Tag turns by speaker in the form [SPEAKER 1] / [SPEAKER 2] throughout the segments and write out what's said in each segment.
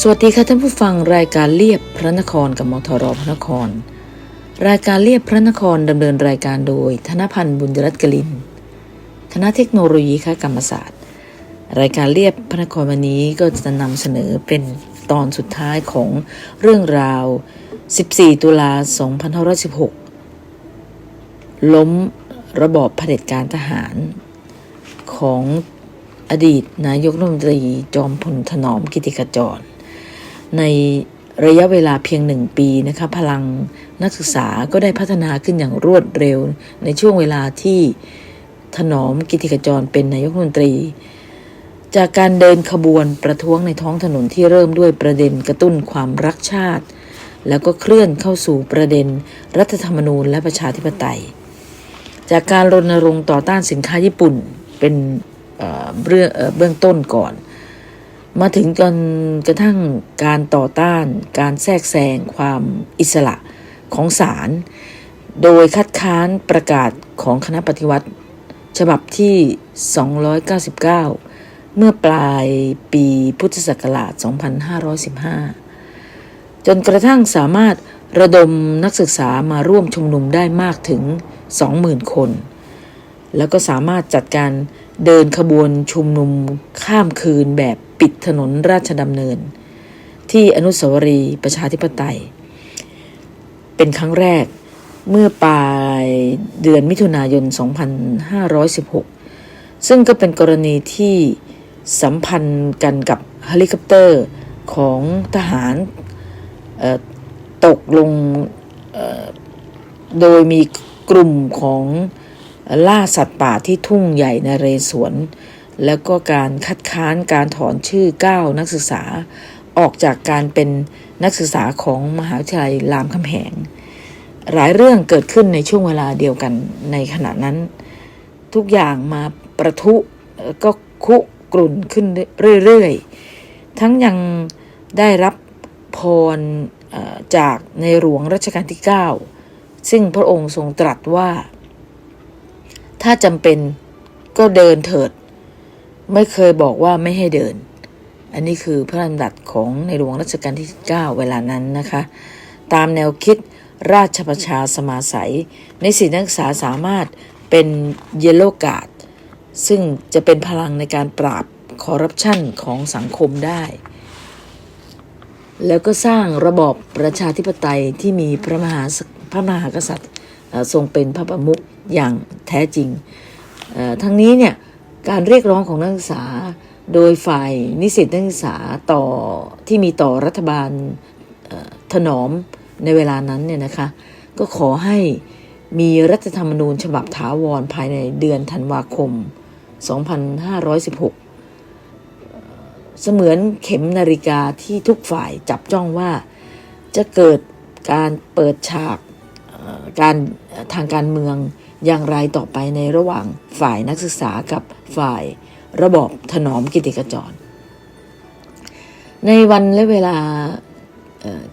[SPEAKER 1] สวัสดีค่ะท่านผู้ฟังรายการเลียบพระนครกับมทรพระนคร รายการเลียบพระนครดำเนินรายการโดย ธนพันธ์บุญรัตน์กลินคณะเทคโนโลยีคกรรมศาสตร์ รายการเลียบพระนครวันนี้ก็จะนำเสนอเป็นตอนสุดท้ายของเรื่องราว 14 ตุลา 2516 ล้มระบอบเผด็จการทหารของอดีตนายกรัฐมนตรีจอมพลถนอมกิติขจร ในระยะเวลาเพียงหนึ่งปีนะคะพลังนักศึกษาก็ได้พัฒนาขึ้นอย่างรวดเร็ว ในช่วงเวลาที่ถนอมกิติขจรเป็นนายกรัฐมนตรี จากการเดินขบวนประท้วงในท้องถนนที่เริ่มด้วยประเด็นกระตุ้นความรักชาติ แล้วก็เคลื่อนเข้าสู่ประเด็นรัฐธรรมนูญและประชาธิปไตย จากการรณรงค์ต่อต้านสินค้าญี่ปุ่นเป็นเอ่อเรื่องเเบื้องต้นก่อน มาถึงจนกระทั่งการต่อต้านการแทรกแซงความอิสระของศาลโดยคัดค้านประกาศของคณะปฏิวัติ ฉบับที่ 299 เมื่อปลายปีพุทธศักราช 2515 จนกระทั่งสามารถระดมนักศึกษามาร่วมชุมนุมได้มากถึง 20,000 คน แล้วก็สามารถจัดการ เดินขบวนชุมนุมข้ามคืนแบบปิดถนนราชดำเนิน ที่อนุสาวรีย์ประชาธิปไตย เป็นครั้งแรกเมื่อปลายเดือนมิถุนายน 2516 ซึ่งก็เป็นกรณีที่สัมพันธ์กันกับเฮลิคอปเตอร์ของทหารตกลงโดยมีกลุ่มของ ล่าสัตว์ป่าที่ทุ่งใหญ่ในเรศวร แล้วก็การคัดค้านการถอนชื่อ 9 นักศึกษาออกจากการเป็นนักศึกษาของมหาวิทยาลัยรามคำแหง หลายเรื่องเกิดขึ้นในช่วงเวลาเดียวกันในขณะนั้น ทุกอย่างมาประทุก็คุกรุ่นขึ้นเรื่อยๆ ทั้งยังได้รับพรจากในหลวงรัชกาลที่ 9 ซึ่งพระองค์ทรงตรัสว่า ถ้าจำเป็นก็เดินเถิด ไม่เคยบอกว่าไม่ให้เดิน อันนี้คือพระราชดำรัสของในหลวงรัชกาลที่ 9 เวลานั้นนะคะ ตามแนวคิดราชประชาสมาสัย ในสิทธินักศึกษาสามารถเป็นเยลโลกาดซึ่งจะเป็นพลังในการปราบคอร์รัปชันของสังคมได้ แล้วก็สร้างระบอบประชาธิปไตยที่มีพระมหาพระมหากษัตริย์ ทรงเป็นพระประมุขอย่างแท้จริงทั้งนี้เนี่ยการเรียกร้องของนักศึกษาโดยฝ่ายนิสิตนักศึกษาต่อที่มีต่อรัฐบาลถนอมในเวลานั้นเนี่ยนะคะก็ขอให้มีรัฐธรรมนูญฉบับถาวรภายในเดือนธันวาคม 2516 เสมือนเข็มนาฬิกาที่ทุกฝ่ายจับจ้องว่าจะเกิดการเปิดฉาก การทางการเมืองอย่างไรต่อไปในระหว่างฝ่ายนักศึกษากับฝ่ายระบอบถนอมกิติกจร ในวันและเวลาเอ่อ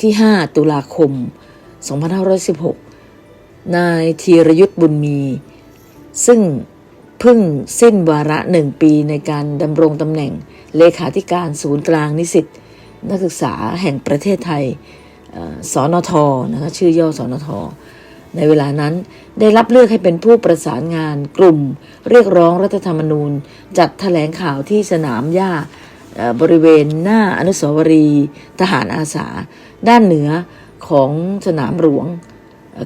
[SPEAKER 1] ที่ 5 ตุลาคม 2516 นายธีรยุทธ์บุญมี ซึ่งเพิ่งสิ้นวาระหนึ่งปีในการดำรงตำแหน่งเลขาธิการศูนย์กลางนิสิตนักศึกษาแห่งประเทศไทย สอนทนะคะชื่อย่อสอนทในเวลานั้นได้รับเลือกให้เป็นผู้ประสานงานกลุ่ม เรียกร้องรัฐธรรมนูญ จัดแถลงข่าวที่สนามหญ้าบริเวณหน้าอนุสาวรีย์ทหารอาสา ด้านเหนือของสนามหลวง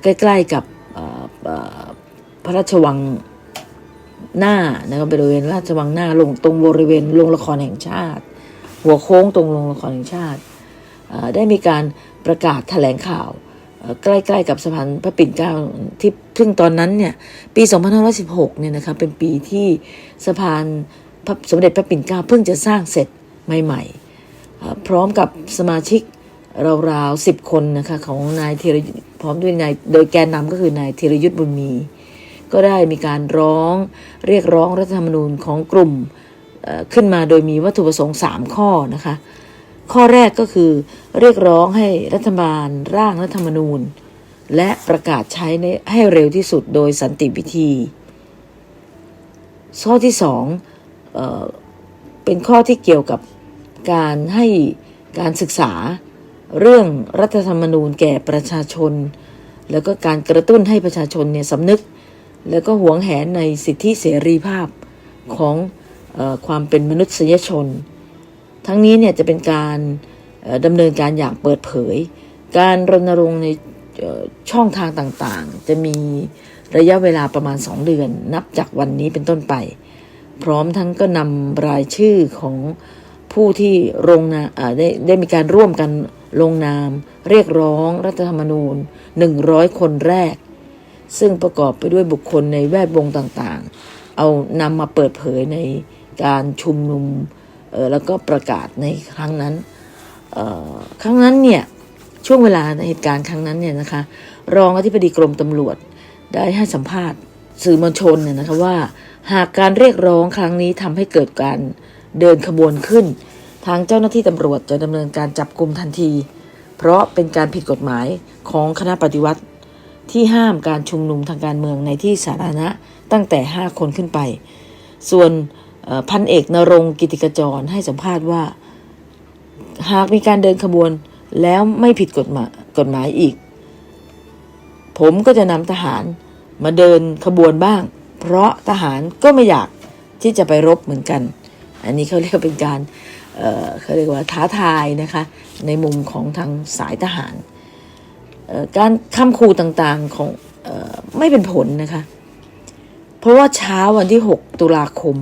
[SPEAKER 1] ใกล้ๆกับพระราชวังหน้านะครับบริเวณราชวังหน้าลงตรงบริเวณโรงละครแห่งชาติ หัวโค้งตรงโรงละครแห่งชาติ ได้มีการ ประกาศแถลงข่าว ใกล้ๆกับสะพานพระปิ่นเกล้าที่ซึ่งตอนนั้นเนี่ยปี 2516 เนี่ยนะครับเป็นปีที่สะพานพระสมเด็จพระปิ่นเกล้าเพิ่งจะสร้างเสร็จใหม่ๆ พร้อมกับสมาชิกราวๆสิบคนนะคะของนายธีรยุทธ์พร้อมด้วยนายโดยแกนนำก็คือนายธีรยุทธ์บุญมี ก็ได้มีการร้องเรียกร้องรัฐธรรมนูญของกลุ่มขึ้นมาโดยมีวัตถุประสงค์ 3 ข้อนะคะ ข้อแรกก็คือเรียกร้องให้รัฐบาลร่างรัฐธรรมนูญ และประกาศใช้ในให้เร็วที่สุดโดยสันติวิธี ข้อที่สองเออเป็นข้อที่เกี่ยวกับการให้การศึกษาเรื่องรัฐธรรมนูญแก่ประชาชน แล้วก็การกระตุ้นให้ประชาชนเนี่ยสำนึก แล้วก็หวงแหนในสิทธิเสรีภาพของออความเป็นมนุษยชน ทั้งนี้เนี่ยจะเป็นการดำเนินการอย่างเปิดเผย การรณรงค์ในช่องทางต่างๆ จะมีระยะเวลาประมาณ 2 เดือน นับจากวันนี้เป็นต้นไป พร้อมทั้งก็นำรายชื่อของผู้ที่ลงนาได้ได้มีการร่วมกันลงนาม เรียกร้องรัฐธรรมนูญ 100 คนแรก ซึ่งประกอบไปด้วยบุคคลในแวดวงต่างๆ เอานำมาเปิดเผยในการชุมนุม แล้วก็ประกาศในครั้งนั้นครั้งนั้นเนี่ยช่วงเวลาในเหตุการณ์ครั้งนั้นเนี่ยนะคะรองอธิบดีกรมตำรวจได้ให้สัมภาษณ์สื่อมวลชนเนี่ยนะคะว่า หากการเรียกร้องครั้งนี้ทำให้เกิดการเดินขบวนขึ้น ทางเจ้าหน้าที่ตำรวจจะดำเนินการจับกลุ่มทันที เพราะเป็นการผิดกฎหมายของคณะปฏิวัติ ที่ห้ามการชุมนุมทางการเมืองในที่สาธารณะตั้งแต่ 5 คนขึ้นไป ส่วน พันเอกนรงกิติกจรให้สัมภาษณ์ว่า หากมีการเดินขบวนแล้วไม่ผิดกฎหมายกฎหมายอีก ผมก็จะนำทหารมาเดินขบวนบ้าง เพราะทหารก็ไม่อยากที่จะไปรบเหมือนกัน อันนี้เขาเรียกว่าเป็นการเเขาเรียกว่าท้าทายนะคะในมุมของทางสายทหาร การคำคูต่างๆของออไม่เป็นผลนะคะ เพราะว่าเช้าวันที่ 6 ตุลาคม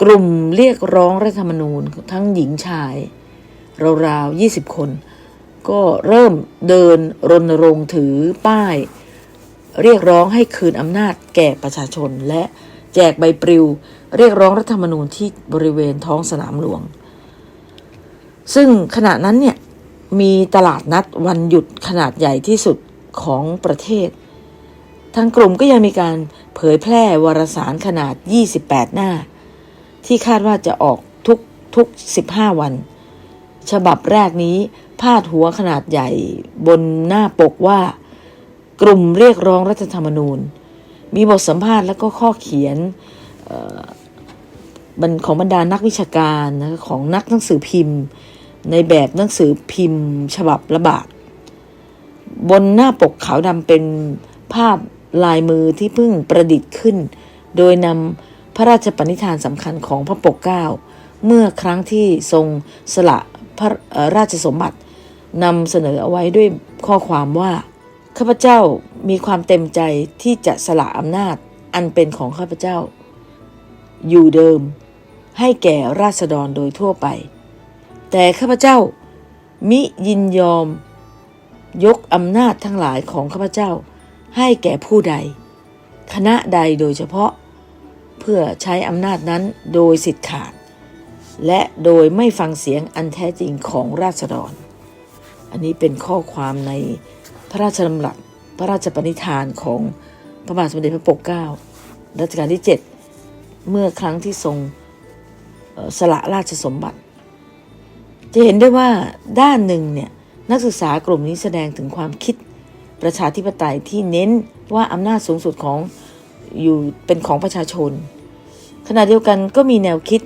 [SPEAKER 1] กลุ่มเรียกร้องรัฐธรรมนูญทั้งหญิงชาย ราวๆ 20 คน ก็เริ่มเดินรณรงค์ถือป้าย เรียกร้องให้คืนอำนาจแก่ประชาชน และแจกใบปลิว เรียกร้องรัฐธรรมนูญที่บริเวณท้องสนามหลวง ซึ่งขณะนั้นเนี่ยมีตลาดนัดวันหยุดขนาดใหญ่ที่สุดของประเทศ ทางกลุ่มก็ยังมีการเผยแพร่วารสารขนาด 28 หน้า ที่คาดว่าจะออกทุกทุก 15 วัน ฉบับแรกนี้พาดหัวขนาดใหญ่บนหน้าปกว่า กลุ่มเรียกร้องรัฐธรรมนูญ มีบทสัมภาษณ์และก็ข้อเขียนเอ่อของบรรดานักวิชาการนะของนักหนังสือพิมพ์ ในแบบหนังสือพิมพ์ ฉบับละบาทบนหน้าปกขาวดำเป็นภาพลายมือที่เพิ่งประดิษฐ์ขึ้น โดยนำ พระราชปณิธานสำคัญของพระปกเกล้าเมื่อครั้งที่ทรงสละพระราชสมบัตินำเสนอเอาไว้ด้วยข้อความว่าข้าพเจ้ามีความเต็มใจที่จะสละอำนาจอันเป็นของข้าพเจ้า อยู่เดิมให้แก่ราษฎรโดยทั่วไป แต่ข้าพเจ้ามิยินยอม ยกอำนาจทั้งหลายของข้าพเจ้า ให้แก่ผู้ใด คณะใดโดยเฉพาะ เพื่อใช้อำนาจนั้นโดยสิทธิขาด และโดยไม่ฟังเสียงอันแท้จริงของราษฎร อันนี้เป็นข้อความในพระราชดำรัสพระราชปณิธานของพระบาทสมเด็จพระปกเกล้ารัชกาลที่ 7 เมื่อครั้งที่ทรงสละราชสมบัติ จะเห็นได้ว่าด้านหนึ่งเนี่ยนักศึกษากลุ่มนี้แสดงถึงความคิดประชาธิปไตยที่เน้นว่าอำนาจสูงสุดของ อยู่เป็นของประชาชน ขณะเดียวกันก็มีแนวคิด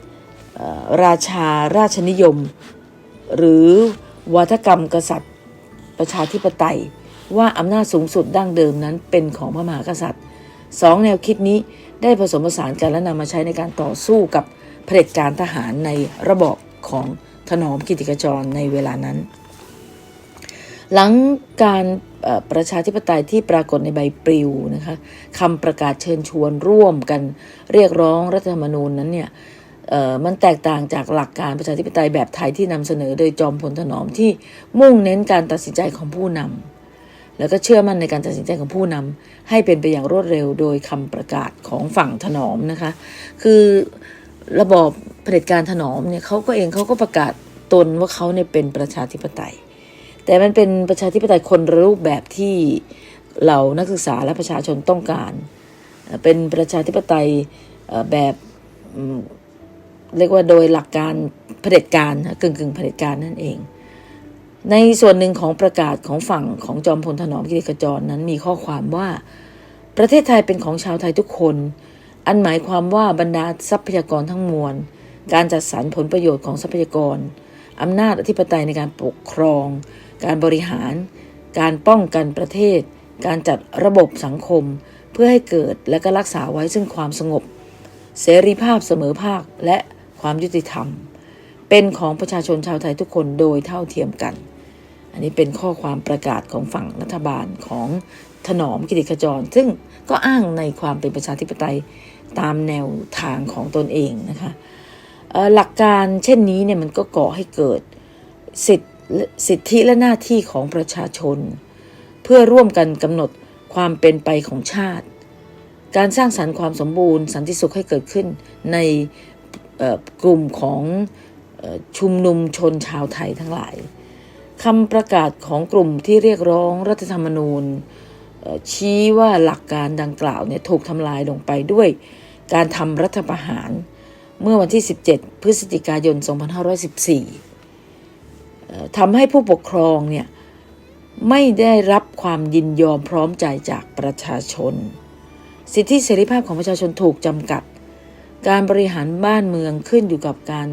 [SPEAKER 1] ราชาราชนิยม หรือวัฒกรรมกษัตริย์ ประชาธิปไตย ว่าอำนาจสูงสุดดั้งเดิมนั้นเป็นของพระมหากษัตริย์สองแนวคิดนี้ได้ผสมผสานกันและนำมาใช้ในการต่อสู้กับเผด็จการทหารในระบอบของถนอมกิติกจรในเวลานั้น หลังการประชาธิปไตยที่ปรากฏในใบปลิวนะคะคำประกาศเชิญชวนร่วมกันเรียกร้องรัฐธรรมนูญนั้นเนี่ยมันแตกต่างจากหลักการประชาธิปไตยแบบไทยที่นำเสนอโดยจอมพลถนอมที่มุ่งเน้นการตัดสินใจของผู้นำแล้วก็เชื่อมั่นในการตัดสินใจของผู้นำให้เป็นไปอย่างรวดเร็วโดยคำประกาศของฝั่งถนอมนะคะ คือระบอบเผด็จการถนอมเนี่ยเขาก็เองเขาก็ประกาศตนว่าเขาเนี่ยเป็นประชาธิปไตย แต่มันเป็นประชาธิปไตยคนรูปแบบที่เรานักศึกษาและประชาชนต้องการ เป็นประชาธิปไตยแบบเรียกว่าโดยหลักการเผด็จการกึ่งกึ่งๆเผด็จการนั่นเอง ในส่วนหนึ่งของประกาศของฝั่งของจอมพลถนอมกิติขจรนั้นมีข้อความว่าประเทศไทยเป็นของชาวไทยทุกคน อันหมายความว่าบรรดาทรัพยากรทั้งมวล การจัดสรรผลประโยชน์ของทรัพยากร อำนาจอธิปไตยในการปกครอง การบริหาร การป้องกันประเทศ การจัดระบบสังคม เพื่อให้เกิดและก็รักษาไว้ซึ่งความสงบ เสรีภาพเสมอภาคและความยุติธรรม เป็นของประชาชนชาวไทยทุกคนโดยเท่าเทียมกัน อันนี้เป็นข้อความประกาศของฝั่งรัฐบาลของถนอมกิติขจร ซึ่งก็อ้างในความเป็นประชาธิปไตยตามแนวทางของตนเองนะคะหลักการเช่นนี้เนี่ยมันก็ก่อให้เกิดสิทธิ สิทธิและหน้าที่ของประชาชน เพื่อร่วมกันกำหนดความเป็นไปของชาติ การสร้างสรรค์ความสมบูรณ์ สันติสุขให้เกิดขึ้นในกลุ่มของออชุมนุมชนชาวไทยทั้งหลายคำประกาศของกลุ่มที่เรียกร้องรัฐธรรมนูญ ชี้ว่าหลักการดังกล่าวเนี่ยถูกทำลายลงไปด้วยการทำรัฐประหาร เมื่อวันที่ 17 พฤศจิกายน 2514เอ่ ทำให้ผู้ปกครองเนี่ยไม่ได้รับความยินยอมพร้อมใจจากประชาชน สิทธิเสรีภาพของประชาชนถูกจำกัด การบริหารบ้านเมืองขึ้นอยู่กับการ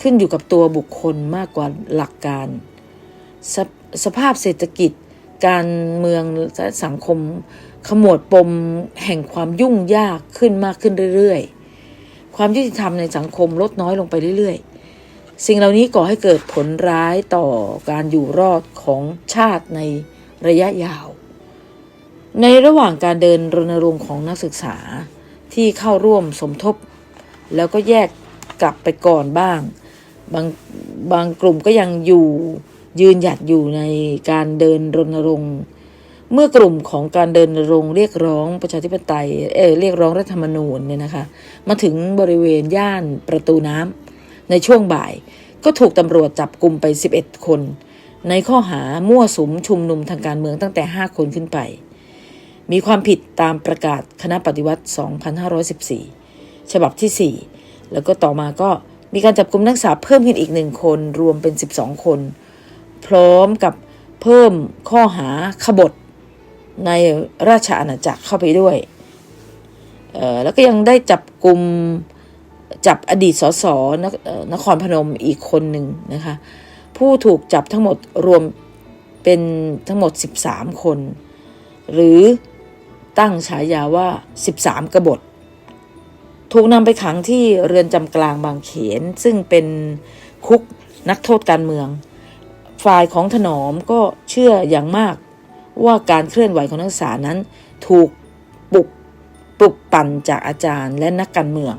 [SPEAKER 1] ขึ้นอยู่กับตัวบุคคลมากกว่าหลักการสภสภาพเศรษฐกิจ การเมืองและสังคมขมวดปมแห่งความยุ่งยากขึ้นมากขึ้นเรื่อยๆ ความยุติธรรมในสังคมลดน้อยลงไปเรื่อยๆ สิ่งเหล่านี้ก่อให้เกิดผลร้ายต่อการอยู่รอดของชาติในระยะยาว ในระหว่างการเดินรณรงค์ของนักศึกษาที่เข้าร่วมสมทบ แล้วก็แยกกลับไปก่อนบ้าง บางบางกลุ่มก็ยังอยู่ยืนหยัดอยู่ในการเดินรณรงค์เมื่อกลุ่มของการเดินรณรงค์เรียกร้องประชาธิปไตยเออเรียกร้องรัฐธรรมนูญเนี่ยนะคะ มาถึงบริเวณย่านประตูน้ำ ในช่วงบ่ายก็ถูกตำรวจจับกลุ่มไป 11 คน ในข้อหามั่วสุมชุมนุมทางการเมืองตั้งแต่ 5 คนขึ้นไป มีความผิดตามประกาศคณะปฏิวัติ 2514 ฉบับที่ 4 แล้วก็ต่อมาก็มีการจับกลุ่มนักศึกษาเพิ่มขึ้นอีกหนึ่งคน รวมเป็น 12 คน พร้อมกับเพิ่มข้อหาขบฏในราชอาณาจักรเข้าไปด้วย แล้วก็ยังได้จับกลุ่ม จับอดีตสสนนครพนมอีกคนหนึ่งนะคะ ผู้ถูกจับทั้งหมดรวมเป็นทั้งหมด 13 คน หรือตั้งฉายาว่า 13 กบฏ ถูกนำไปขังที่เรือนจำกลางบางเขน ซึ่งเป็นคุกนักโทษการเมือง ฝ่ายของถนอมก็เชื่ออย่างมากว่าการเคลื่อนไหวของนักศึกษานั้น ถูกปลุกปลุกปั่นจากอาจารย์และนักการเมือง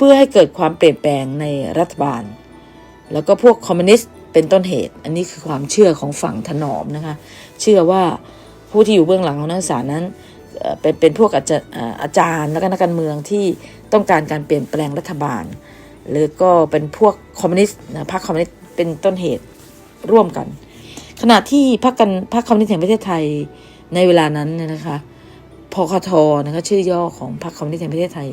[SPEAKER 1] พื่อให้เกิดความเปลี่ยนแปลงในรัฐบาล แล้วก็พวกคอมมิวนิสต์เป็นต้นเหตุ อันนี้คือความเชื่อของฝั่งถนอมนะคะ เชื่อว่าผู้ที่อยู่เบื้องหลังของนักศึกษานั้นเป็นเป็นพวกอาจารย์เอ่ออาจารย์และก็นักการเมืองที่ต้องการการเปลี่ยนแปลงรัฐบาล หรือก็เป็นพวกคอมมิวนิสต์นะพรรคคอมมิวนิสต์เป็นต้นเหตุร่วมกัน ขณะที่พรรคกันพรรคคอมมิวนิสต์แห่งประเทศไทยในเวลานั้นเนี่ยนะคะพคทนะคะชื่อย่อของพรรคคอมมิวนิสต์แห่งประเทศไทย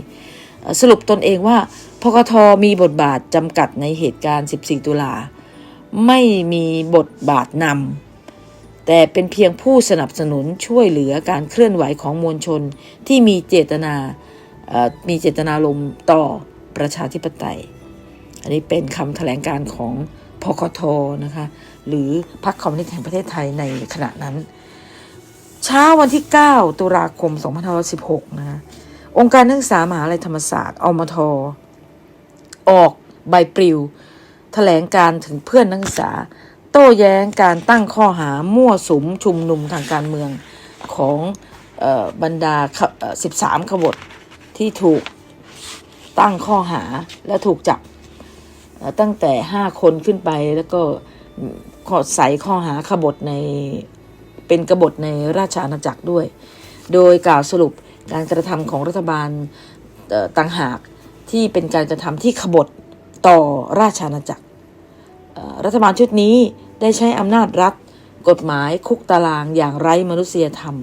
[SPEAKER 1] สรุปตนเองว่าพคทมีบทบาทจำกัดในเหตุการณ์ 14 ตุลา ไม่มีบทบาทนำแต่เป็นเพียงผู้สนับสนุนช่วยเหลือการเคลื่อนไหวของมวลชนที่มีเจตนามีเจตนารมต่อประชาธิปไตย อันนี้เป็นคำแถลงการของพคทนะคะ หรือพรรคคอมมิวนิสต์แห่งประเทศไทยในขณะนั้น เช้าวันที่ 9 ตุลาคม 2516 นะคะ องค์การนักศึกษามหาลัยธรรมศาสตร์อมทออกใบปลิวแถลงการถึงเพื่อนนักศึกษา โต้แย้งการตั้งข้อหามั่วสุมชุมนุมทางการเมืองของออบรรดา 13 ขบฏที่ถูกตั้งข้อหาและถูกจับตั้งแต่ 5 คนขึ้นไปแล้วก็ขอใส่ข้อหาขบฏในเป็นกบฏในราชอาณาจักรด้วย โดยกล่าวสรุป การกระทำของรัฐบาลต่างหากที่เป็นการกระทำที่ขบฏต่อราชอาณาจักร รัฐบาลชุดนี้ได้ใช้อำนาจรัฐ กฎหมายคุกตารางอย่างไร้มนุษยธรรม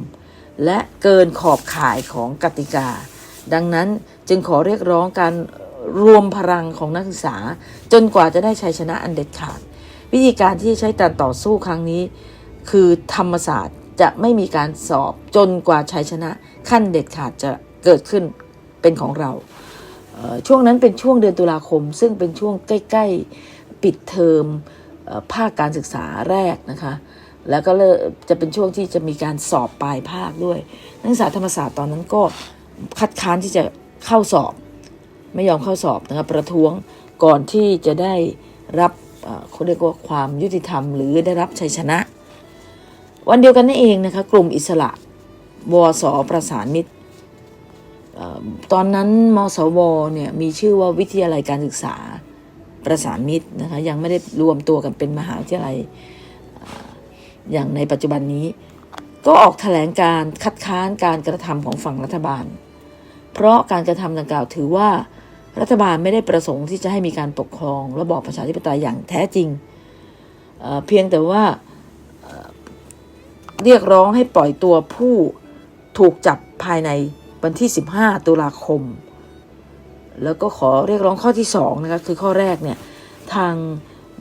[SPEAKER 1] และเกินขอบข่ายของกติกา ดังนั้นจึงขอเรียกร้องการรวมพลังของนักศึกษา จนกว่าจะได้ชัยชนะอันเด็ดขาด วิธีการที่ใช้การต่อสู้ครั้งนี้ คือธรรมศาสตร์ จะไม่มีการสอบจนกว่าชัยชนะขั้นเด็ดขาดจะเกิดขึ้นเป็นของเราเช่วงนั้นเป็นช่วงเดือนตุลาคม ซึ่งเป็นช่วงใกล้ๆปิดเทอมภาคการศึกษาแรกนะคะ แล้วก็จะเป็นช่วงที่จะมีการสอบปลายภาคด้วย นักศึกษาธรรมศาสตร์ตอนนั้นก็คัดค้านที่จะเข้าสอบ ไม่ยอมเข้าสอบนะครับประท้วงก่อนที่จะได้รับเขาเรียกว่าความยุติธรรม หรือได้รับชัยชนะ วันเดียวกันนั่นเองนะคะกลุ่มอิสระวสประสานมิตรตอนนั้นมสวเนี่ยมีชื่อว่าวิทยาลัยการศึกษาประสานมิตรนะคะยังไม่ได้รวมตัวกันเป็นมหาวิทยาลัยอย่างในปัจจุบันนี้ ก็ออกแถลงการคัดค้านการกระทำของฝั่งรัฐบาล เพราะการกระทำดังกล่าวถือว่ารัฐบาลไม่ได้ประสงค์ที่จะให้มีการปกครองระบอบประชาธิปไตยอย่างแท้จริงเเพียงแต่ว่า เรียกร้องให้ปล่อยตัวผู้ถูกจับภายในวันที่ 15 ตุลาคม แล้วก็ขอเรียกร้องข้อที่2นะคะคือข้อแรกเนี่ยทาง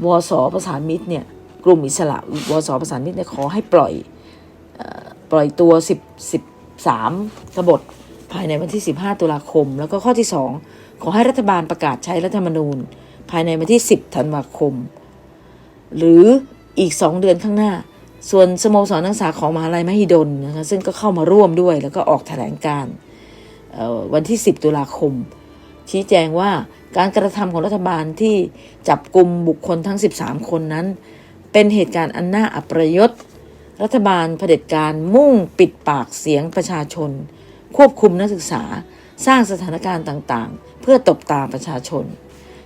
[SPEAKER 1] วสประสานมิตรเนี่ยกลุ่มอิสระวสประสานมิตรเนี่ยขอให้ปล่อยออปล่อยตัว 10 13กบฏภายในวันที่ 15 ตุลาคม แล้วก็ข้อที่ 2 ขอให้รัฐบาลประกาศใช้รัฐธรรมนูญ ภายในวันที่ 10 ธันวาคม หรืออีก 2 เดือนข้างหน้า ส่วนสโมสรนักศึกษาของมหาลัยมหิดลนะคะซึ่งก็เข้ามาร่วมด้วยแล้วก็ออกแถลงการวันที่ 10 ตุลาคม ชี้แจงว่าการกระทำของรัฐบาลที่จับกลุ่มบุคคลทั้ง 13 คนนั้น เป็นเหตุการณ์อันน่าอัปยศ รัฐบาลเผด็จการมุ่งปิดปากเสียงประชาชน ควบคุมนักศึกษาสร้างสถานการณ์ต่างๆ เพื่อตบตาประชาชน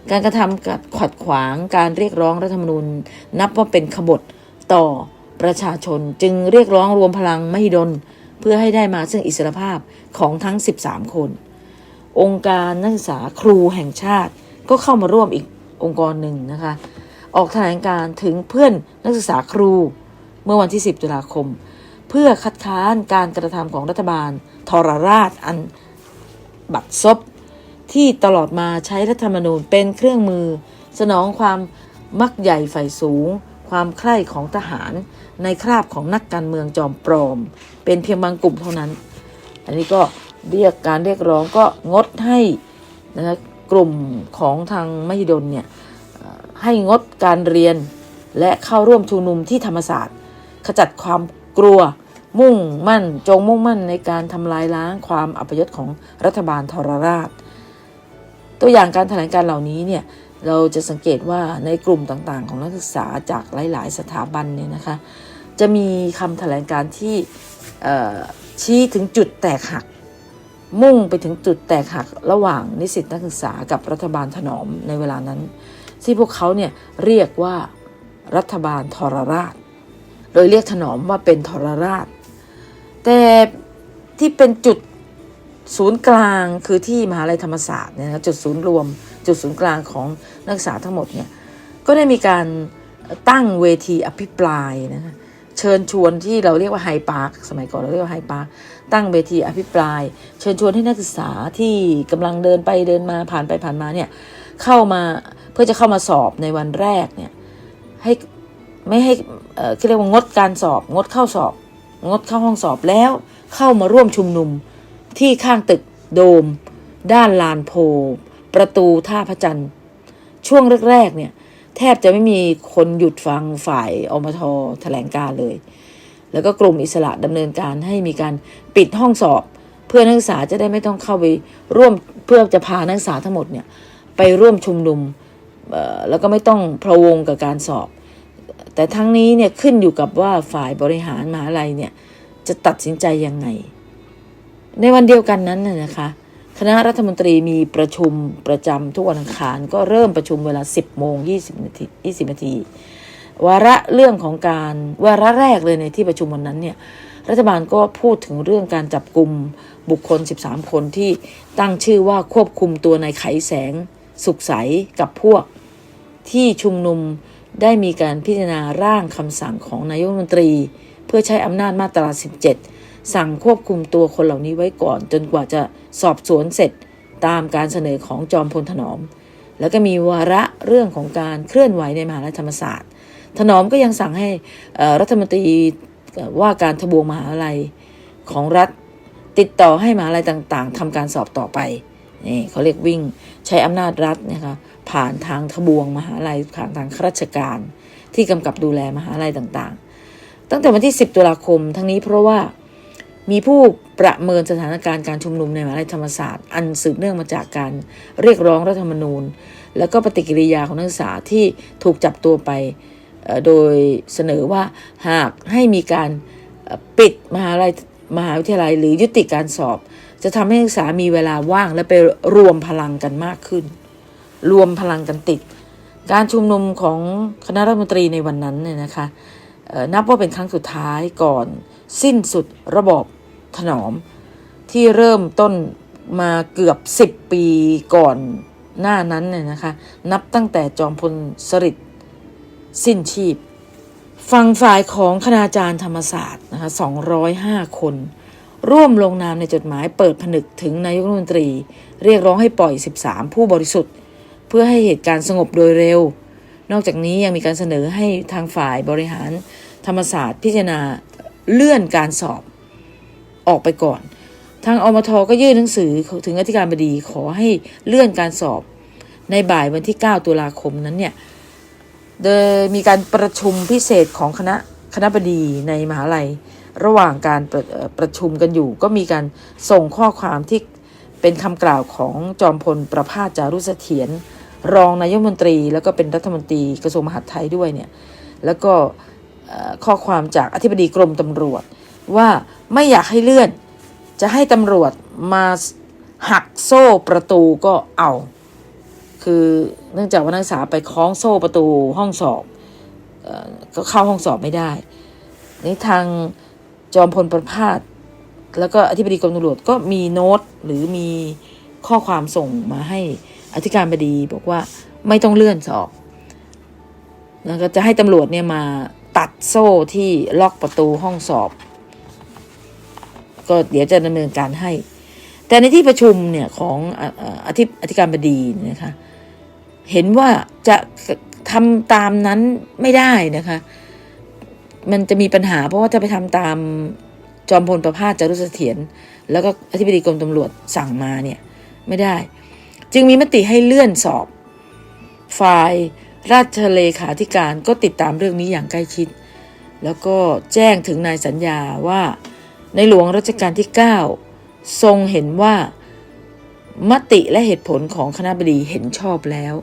[SPEAKER 1] การกระทำกัดขัดขวางการเรียกร้องรัฐธรรมนูญ นับว่าเป็นขบฏต่อ ประชาชนจึงเรียกร้องรวมพลังไมหิดลเพื่อให้ได้มาซึ่งอิสรภาพของทั้ง 13 คน องค์การนักศึกษาครูแห่งชาติก็เข้ามาร่วมอีกองค์กรหนึ่งนะคะ ออกแถลงการถึงเพื่อนนักศึกษาครูเมื่อวันที่ 10 ตุลาคม เพื่อคัดค้านการกระทำของรัฐบาล ทรราชอันบัดซบที่ตลอดมาใช้รัฐธรรมนูญเป็นเครื่องมือ สนองความมักใหญ่ใฝ่สูง ความใคร่ของทหาร ในคราบของนักการเมืองจอมปลอม เป็นเพียงบางกลุ่มเท่านั้น อันนี้ก็เรียกการเรียกร้องก็งดให้นะคะกลุ่มของทางมหิดลเนี่ยให้งดการเรียนและเข้าร่วมชุมนุมที่ธรรมศาสตร์ ขจัดความกลัวมุ่งมั่นจงมุ่งมั่นในการทำลายล้างความอัปยศของรัฐบาลทรราช ตัวอย่างการแถลงการเหล่านี้เนี่ยเราจะสังเกตว่าในกลุ่มต่างๆ ของนักศึกษาจากหลาย ๆ สถาบันเนี่ยนะคะ จะมีคำแถลงการที่ชี้ถึงจุดแตกหัก มุ่งไปถึงจุดแตกหักระหว่างนิสิตนักศึกษากับรัฐบาลถนอมในเวลานั้น ที่พวกเขาเนี่ยเรียกว่ารัฐบาลทรราช โดยเรียกถนอมว่าเป็นทรราช แต่ที่เป็นจุดศูนย์กลางคือที่มหาลัยธรรมศาสตร์เนี่ยนะจุดศูนย์รวม จุดศูนย์กลางของนักศึกษาทั้งหมดเนี่ยก็ได้มีการตั้งเวทีอภิปรายนะคะ เชิญชวนที่เราเรียกว่าไฮพาร์คสมัยก่อนเราเรียกว่าไฮพาร์คตั้งเวทีอภิปราย เชิญชวนให้นักศึกษาที่กำลังเดินไปเดินมาผ่านไปผ่านมาเนี่ยเข้ามาเพื่อจะเข้ามาสอบในวันแรกเนี่ยให้ไม่ให้เอ่อเรียกว่างดการสอบ งดเข้าสอบ งดเข้าห้องสอบแล้ว เข้ามาร่วมชุมนุมที่ข้างตึกโดม ด้านลานโพ ประตูท่าพระจันทร์ ช่วงแรกๆเนี่ย แทบจะไม่มีคนหยุดฟังฝ่ายอมทแถลงการเลย แล้วก็กลุ่มอิสระดำเนินการให้มีการปิดห้องสอบ เพื่อนักศึกษาจะได้ไม่ต้องเข้าไปร่วมเพื่อจะพานักศึกษาทั้งหมดเนี่ยไปร่วมชุมนุมเอ่อแล้วก็ไม่ต้องพะวงกับการสอบ แต่ทั้งนี้เนี่ยขึ้นอยู่กับว่าฝ่ายบริหารมหาลัยเนี่ยจะตัดสินใจยังไง ในวันเดียวกันนั้นนนะคะ คณะรัฐมนตรีมีประชุมประจำทุกวันอังคาร ก็เริ่มประชุมเวลา 10โมง20นาที20นาทีวาระเรื่องของการวาระแรกเลยในที่ประชุมวันนั้นเนี่ยรัฐบาลก็พูดถึงเรื่องการจับกลุ่มบุคคล 13 คนที่ตั้งชื่อว่าควบคุมตัวนายไขแสง สุขใสกับพวก ที่ชุมนุมได้มีการพิจารณาร่างคำสั่งของนายกรัฐมนตรี เพื่อใช้อำนาจมาตรา 17 สั่งควบคุมตัวคนเหล่านี้ไว้ก่อน จนกว่าจะสอบสวนเสร็จตามการเสนอของจอมพลถนอม แล้วก็มีวาระเรื่องของการเคลื่อนไหวในมหาลัยธรรมศาสตร์ ถนอมก็ยังสั่งให้รัฐมนตรีว่าการทบวงมหาลัยของรัฐติดต่อให้มหาลัยต่างๆทำการสอบต่อไปนี่เขาเรียกวิ่งใช้อำนาจรัฐนะคะผ่านทางทบวงมหาลัยผ่านทางข้าราชการ ที่กำกับดูแลมหาลัยต่างๆ ตั้งแต่วันที่ 10 ตุลาคม ทั้งนี้เพราะว่า มีผู้ประเมินสถานการณ์การชุมนุมในมหาลัยธรรมศาสตร์ อันสืบเนื่องมาจากการเรียกร้องรัฐธรรมนูญ แล้วก็ปฏิกิริยาของนักศึกษาที่ถูกจับตัวไปโดยเสนอว่าหากให้มีการปิดมหาลัยมหาวิทยาลัยหรือยุติการสอบ จะทำให้นักศึกษามีเวลาว่างและไปรวมพลังกันมากขึ้น รวมพลังกันติด การชุมนุมของคณะรัฐมนตรีในวันนั้นเนี่ยนะคะนับว่าเป็นครั้งสุดท้ายก่อนสิ้นสุดระบอบ ถนอม ที่เริ่มต้นมาเกือบ10ปีก่อนหน้านั้นเนี่ยนะคะ นับตั้งแต่จอมพลสฤษดิ์สิ้นชีพฝั่งฝ่ายของคณาจารย์ธรรมศาสตร์นะคะ205 คน ร่วมลงนามในจดหมายเปิดผนึกถึงนายกรัฐมนตรี เรียกร้องให้ปล่อย 13 ผู้บริสุทธิ์ เพื่อให้เหตุการณ์สงบโดยเร็ว นอกจากนี้ยังมีการเสนอให้ทางฝ่ายบริหารธรรมศาสตร์พิจารณาเลื่อนการสอบ ออกไปก่อน ทางอมทก็ยื่นหนังสือถึงอธิการบดีขอให้เลื่อนการสอบในบ่ายวันที่ 9 ตุลาคมนั้นเนี่ยโดยมีการประชุมพิเศษของคณะคณะบดีในมหาลัย ระหว่างการประประชุมกันอยู่ ก็มีการส่งข้อความที่เป็นคำกล่าวของจอมพลประภาสจารุเสถียรรองนายกมนตรี แล้วก็เป็นรัฐมนตรีกระทรวงมหาดไทยด้วยเนี่ยแล้วก็ข้อความจากอธิบดีกรมตำรวจ ว่าไม่อยากให้เลื่อน จะให้ตำรวจมาหักโซ่ประตูก็เอา คือเนื่องจากว่านักศึกษาไปคล้องโซ่ประตูห้องสอบเออก็เข้าห้องสอบไม่ได้ นี่ทางจอมพลประพาสแล้วก็อธิบดีกรมตำรวจก็มีโน้ตหรือมีข้อความส่งมาให้อธิการบดีบอกว่าไม่ต้องเลื่อนสอบแล้วก็จะให้ตำรวจเนี่ยมาตัดโซ่ที่ล็อกประตูห้องสอบ ก็เดี๋ยวจะดำเนินการให้ แต่ในที่ประชุมเนี่ยของเอ่อเอ่อธิอธิการบดีนะคะเห็นว่าจะทำตามนั้นไม่ได้นะคะ มันจะมีปัญหาเพราะว่าถ้าไปทำตามจอมพลประภาสจารุเสถียรแล้วก็อธิบดีกรมตำรวจสั่งมาเนี่ยไม่ได้ จึงมีมติให้เลื่อนสอบ ฝ่ายราชเลขาธิการก็ติดตามเรื่องนี้อย่างใกล้ชิด แล้วก็แจ้งถึงนายสัญญาว่า ในหลวงรัชกาลที่ 9 ทรงเห็นว่ามติและเหตุผลของคณะบดีเห็นชอบแล้ว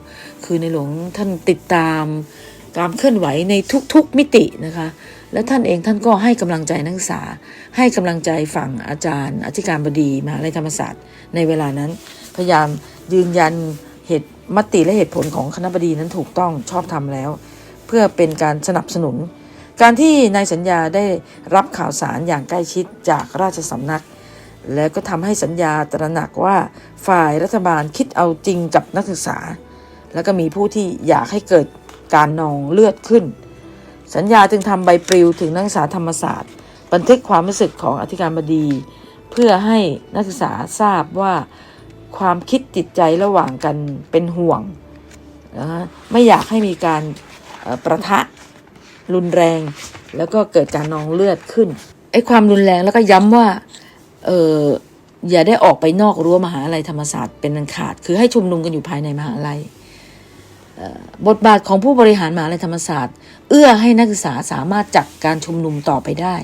[SPEAKER 1] คือในหลวงท่านติดตามการเคลื่อนไหวในทุกๆมิตินะคะ และท่านเองท่านก็ให้กำลังใจนักศึกษา ให้กำลังใจฝั่งอาจารย์ อธิการบดีมหาลัยธรรมศาสตร์ ในเวลานั้น พยายามยืนยันเหตุมติและเหตุผลของคณะบดีนั้นถูกต้องชอบทำแล้ว เพื่อเป็นการสนับสนุน การที่นายสัญญาได้รับข่าวสารอย่างใกล้ชิดจากราชสำนัก แล้วก็ทำให้สัญญาตระหนักว่าฝ่ายรัฐบาลคิดเอาจริงกับนักศึกษา แล้วก็มีผู้ที่อยากให้เกิดการนองเลือดขึ้น สัญญาจึงทำใบปลิวถึงนักศึกษาธรรมศาสตร์ บันทึกความรู้สึกของอธิการบดี เพื่อให้นักศึกษาทราบว่าความคิดจิตใจระหว่างกันเป็นห่วงนะฮะไม่อยากให้มีการประทะ รุนแรง แล้วก็เกิดการนองเลือดขึ้นไอ้ความรุนแรงแล้วก็ย้ำว่าเอออย่าได้ออกไปนอกรั้วมหาลัยธรรมศาสตร์เป็นอันขาด คือให้ชุมนุมกันอยู่ภายในมหาลัยบทบาทของผู้บริหารมหาลัยธรรมศาสตร์ เอื้อให้นักศึกษาสามารถจัดการชุมนุมต่อไปได้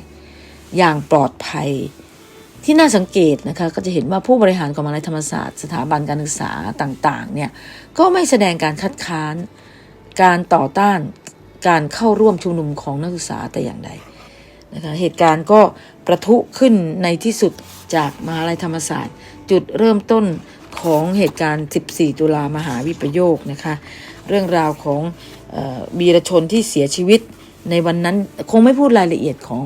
[SPEAKER 1] อย่างปลอดภัยที่น่าสังเกตนะคะก็จะเห็นว่าผู้บริหารของมหาลัยธรรมศาสตร์ สถาบันการศึกษาต่างๆเนี่ยก็ไม่แสดงการคัดค้าน การต่อต้าน การเข้าร่วมชุมนุมของนักศึกษาแต่อย่างใดนะคะเหตุการณ์ก็ประทุขึ้นในที่สุดจากมหาลัยธรรมศาสตร์ จุดเริ่มต้นของเหตุการณ์ 14 ตุลามหาวิปโยคนะคะเรื่องราวของบีรชนที่เสียชีวิตในวันนั้นคงไม่พูดรายละเอียดของ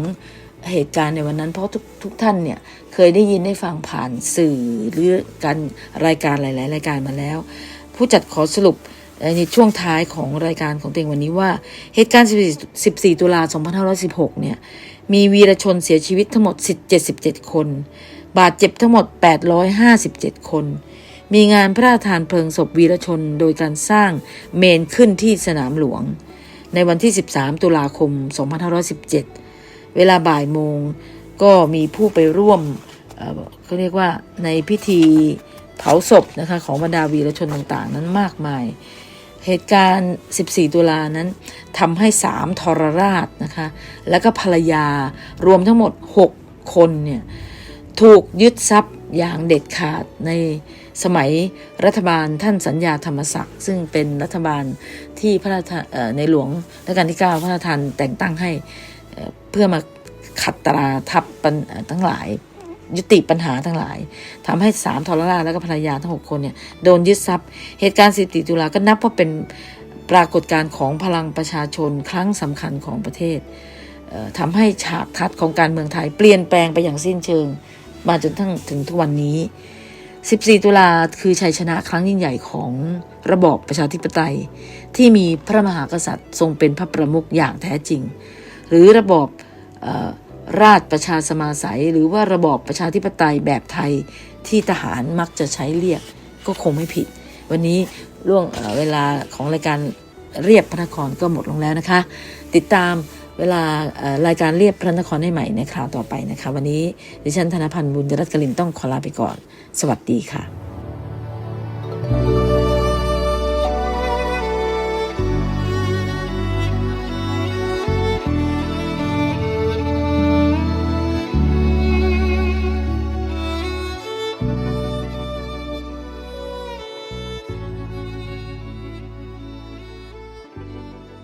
[SPEAKER 1] เหตุการณ์ในวันนั้นเพราะทุกทุกท่านเนี่ยเคยได้ยินได้ฟังผ่านสื่อหรือการรายการหลาย ๆ รายการมาแล้ว ผู้จัดขอสรุป ในช่วงท้ายของรายการของตัวเองวันนี้ว่า เหตุการณ์ 14 ตุลา 2516 เนี่ย มีวีรชนเสียชีวิตทั้งหมด 77 คน บาดเจ็บทั้งหมด 857 คน มีงานพระราชทานเพลิงศพวีรชนโดยการสร้างเมนขึ้นที่สนามหลวง ในวันที่ 13 ตุลาคม 2517 เวลาบ่ายโมงก็มีผู้ไปร่วมเขาเรียกว่าในพิธีเผาศพนะคะของบรรดาวีรชนต่างๆ นั้นมากมาย เหตุการณ์ 14 ตุลานั้นทำให้สามทรราชนะคะ แล้วก็ภรรยารวมทั้งหมด 6 คนเนี่ยถูกยึดทรัพย์อย่างเด็ดขาดในสมัยรัฐบาลท่านสัญญาธรรมศักดิ์ซึ่งเป็นรัฐบาลที่พระราชในหลวงรัชกาลที่ 9 พระราชทานแต่งตั้งให้เพื่อมาขัดตราทับทั้งหลาย ยุติปัญหาทั้งหลายทำให้สามทรราชแล้วก็ภรรยาทั้งหกคนเนี่ยโดนยึดทรัพย์ เหตุการณ์สิติตุลาก็นับว่าเป็นปรากฏการณ์ของพลังประชาชนครั้งสำคัญของประเทศเอ่อทำให้ฉากทัศน์ของการเมืองไทยเปลี่ยนแปลงไปอย่างสิ้นเชิง มาจนทั้งถึงทุกวันนี้ 14 ตุลาคือชัยชนะครั้งยิ่งใหญ่ของระบอบประชาธิปไตย ที่มีพระมหากษัตริย์ทรงเป็นพระประมุขอย่างแท้จริง หรือระบอบ ราชประชาสมาสัยหรือว่าระบอบประชาธิปไตยแบบไทยที่ทหารมักจะใช้เรียกก็คงไม่ผิด วันนี้ล่วงเเวลาของรายการเรียบพระนครก็หมดลงแล้วนะคะ ติดตามเวลารายการเรียบพระนครให้ใหม่ในคราวต่อไปนะคะ วันนี้ดิฉันธนพันธ์บุญรัตน์กลินต้องขอลาไปก่อน สวัสดีค่ะ